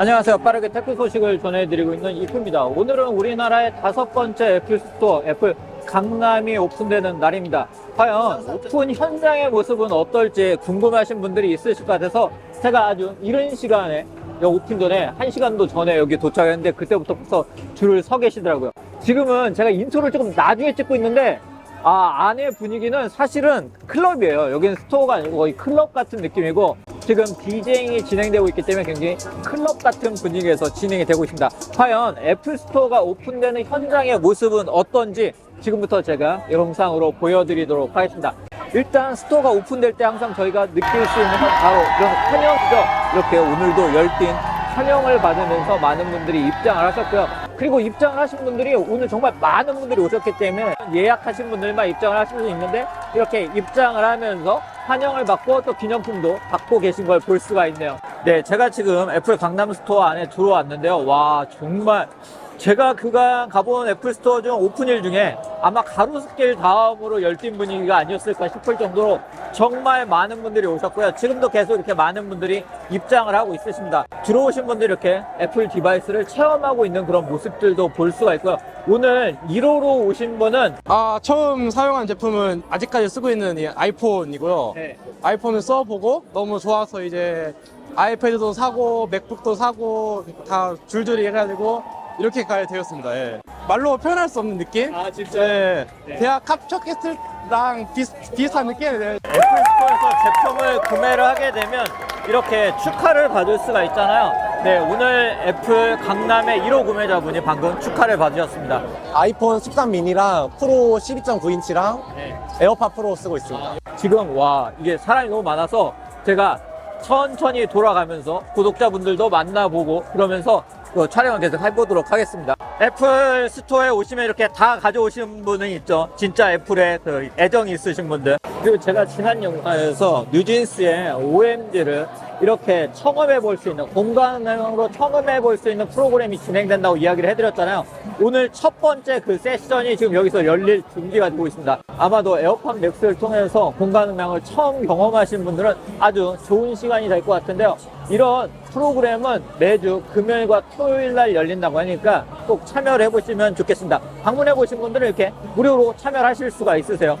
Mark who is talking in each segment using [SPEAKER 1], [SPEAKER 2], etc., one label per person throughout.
[SPEAKER 1] 안녕하세요. 빠르게 테크 소식을 전해드리고 있는 이프입니다. 오늘은 우리나라의 다섯 번째 애플 스토어, 애플 강남이 오픈되는 날입니다. 과연 오픈 현장의 모습은 어떨지 궁금하신 분들이 있으실 것 같아서 제가 아주 이른 시간에 오픈 전에 한 시간도 전에 여기 도착했는데 그때부터 벌써 줄을 서 계시더라고요. 지금은 제가 인트로를 조금 나중에 찍고 있는데 아, 안의 분위기는 사실은 클럽이에요. 여기는 스토어가 아니고 거의 클럽 같은 느낌이고 지금 디제잉이 진행되고 있기 때문에 굉장히 클럽 같은 분위기에서 진행이 되고 있습니다. 과연 애플 스토어가 오픈되는 현장의 모습은 어떤지 지금부터 제가 영상으로 보여드리도록 하겠습니다. 일단 스토어가 오픈될 때 항상 저희가 느낄 수 있는 건 바로 이런 환영이죠. 이렇게 오늘도 열띤 환영을 받으면서 많은 분들이 입장을 하셨고요. 그리고 입장을 하신 분들이 오늘 정말 많은 분들이 오셨기 때문에 예약하신 분들만 입장을 하실 수 있는데 이렇게 입장을 하면서 환영을 받고 또 기념품도 받고 계신 걸 볼 수가 있네요. 네, 제가 지금 애플 강남 스토어 안에 들어왔는데요. 와, 정말 제가 그간 가본 애플 스토어 중 오픈일 중에 아마 가로수길 다음으로 열띤 분위기가 아니었을까 싶을 정도로 정말 많은 분들이 오셨고요. 지금도 계속 이렇게 많은 분들이 입장을 하고 있으십니다. 들어오신 분들이 이렇게 애플 디바이스를 체험하고 있는 그런 모습들도 볼 수가 있고요. 오늘 1호로 오신 분은
[SPEAKER 2] 아 처음 사용한 제품은 아직까지 쓰고 있는 이 아이폰이고요.
[SPEAKER 1] 네.
[SPEAKER 2] 아이폰을 써보고 너무 좋아서 이제 아이패드도 사고 맥북도 사고 다 줄줄이 해가지고 이렇게 가야 되었습니다. 예. 말로 표현할 수 없는 느낌?
[SPEAKER 1] 아 진짜
[SPEAKER 2] 예.
[SPEAKER 1] 네.
[SPEAKER 2] 대학 합격했을랑 비슷, 비슷한 느낌? 예.
[SPEAKER 1] 애플 스토어에서 제품을 구매를 하게 되면 이렇게 축하를 받을 수가 있잖아요. 네, 오늘 애플 강남의 1호 구매자분이 방금 축하를 받으셨습니다.
[SPEAKER 3] 아이폰 13 미니랑 프로 12.9인치랑
[SPEAKER 1] 네.
[SPEAKER 3] 에어팟 프로 쓰고 있습니다.
[SPEAKER 1] 지금 와 이게 사람이 너무 많아서 제가 천천히 돌아가면서 구독자분들도 만나보고 그러면서 그 촬영을 계속 해보도록 하겠습니다. 애플 스토어에 오시면 이렇게 다 가져오신 분은 있죠. 진짜 애플에 그 애정이 있으신 분들. 그리고 제가 지난 영상에서 뉴진스의 OMG를 이렇게 청음해 볼 수 있는 공간으로 청음해 볼 수 있는 프로그램이 진행된다고 이야기를 해드렸잖아요. 오늘 첫 번째 그 세션이 지금 여기서 열릴 준비가 되고 있습니다. 아마도 에어팟 맥스를 통해서 공간 음향을 처음 경험하신 분들은 아주 좋은 시간이 될 것 같은데요. 이런 프로그램은 매주 금요일과 토요일 날 열린다고 하니까 꼭 참여를 해보시면 좋겠습니다. 방문해 보신 분들은 이렇게 무료로 참여를 하실 수가 있으세요.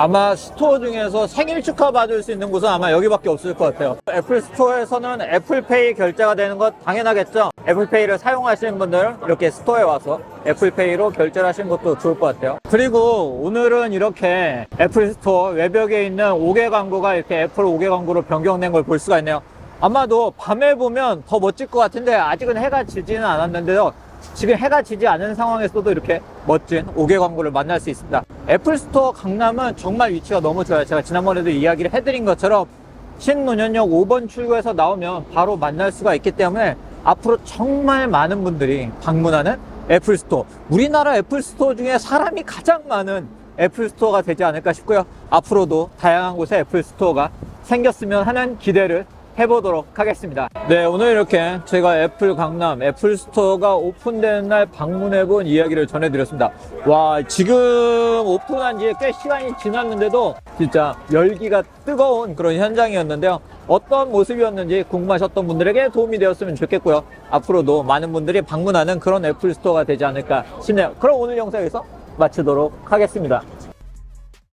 [SPEAKER 1] 아마 스토어 중에서 생일 축하 받을 수 있는 곳은 아마 여기밖에 없을 것 같아요. 애플 스토어에서는 애플페이 결제가 되는 것 당연하겠죠. 애플페이를 사용하시는 분들 이렇게 스토어에 와서 애플페이로 결제를 하시는 것도 좋을 것 같아요. 그리고 오늘은 이렇게 애플 스토어 외벽에 있는 5개 광고가 이렇게 애플 5개 광고로 변경된 걸 볼 수가 있네요. 아마도 밤에 보면 더 멋질 것 같은데 아직은 해가 지지는 않았는데요. 지금 해가 지지 않은 상황에서도 이렇게 멋진 5개 광고를 만날 수 있습니다. 애플 스토어 강남은 정말 위치가 너무 좋아요. 제가 지난번에도 이야기를 해드린 것처럼 신논현역 5번 출구에서 나오면 바로 만날 수가 있기 때문에 앞으로 정말 많은 분들이 방문하는 애플 스토어. 우리나라 애플 스토어 중에 사람이 가장 많은 애플 스토어가 되지 않을까 싶고요. 앞으로도 다양한 곳에 애플 스토어가 생겼으면 하는 기대를 해보도록 하겠습니다. 네, 오늘 이렇게 제가 애플 강남 애플 스토어가 오픈되는 날 방문해본 이야기를 전해드렸습니다. 와, 지금 오픈한 지 꽤 시간이 지났는데도 진짜 열기가 뜨거운 그런 현장이었는데요. 어떤 모습이었는지 궁금하셨던 분들에게 도움이 되었으면 좋겠고요. 앞으로도 많은 분들이 방문하는 그런 애플 스토어가 되지 않을까 싶네요. 그럼 오늘 영상 에서 마치도록 하겠습니다.